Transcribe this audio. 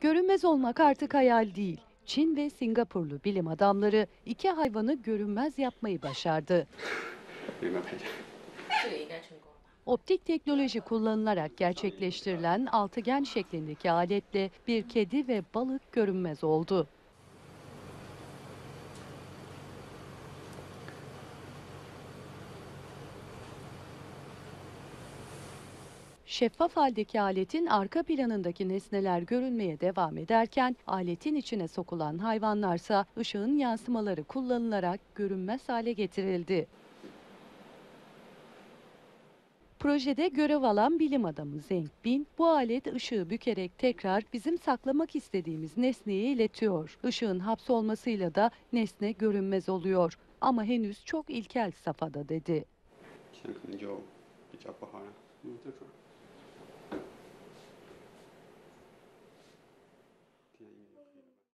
Görünmez olmak artık hayal değil. Çin ve Singapurlu bilim adamları iki hayvanı görünmez yapmayı başardı. Optik teknoloji kullanılarak gerçekleştirilen altıgen şeklindeki aletle bir kedi ve balık görünmez oldu. Şeffaf haldeki aletin arka planındaki nesneler görünmeye devam ederken aletin içine sokulan hayvanlarsa ışığın yansımaları kullanılarak görünmez hale getirildi. Projede görev alan bilim adamı Zeng Bin, bu alet ışığı bükerek tekrar bizim saklamak istediğimiz nesneyi iletiyor. Işığın hapsolmasıyla da nesne görünmez oluyor. Ama henüz çok ilkel safhada dedi.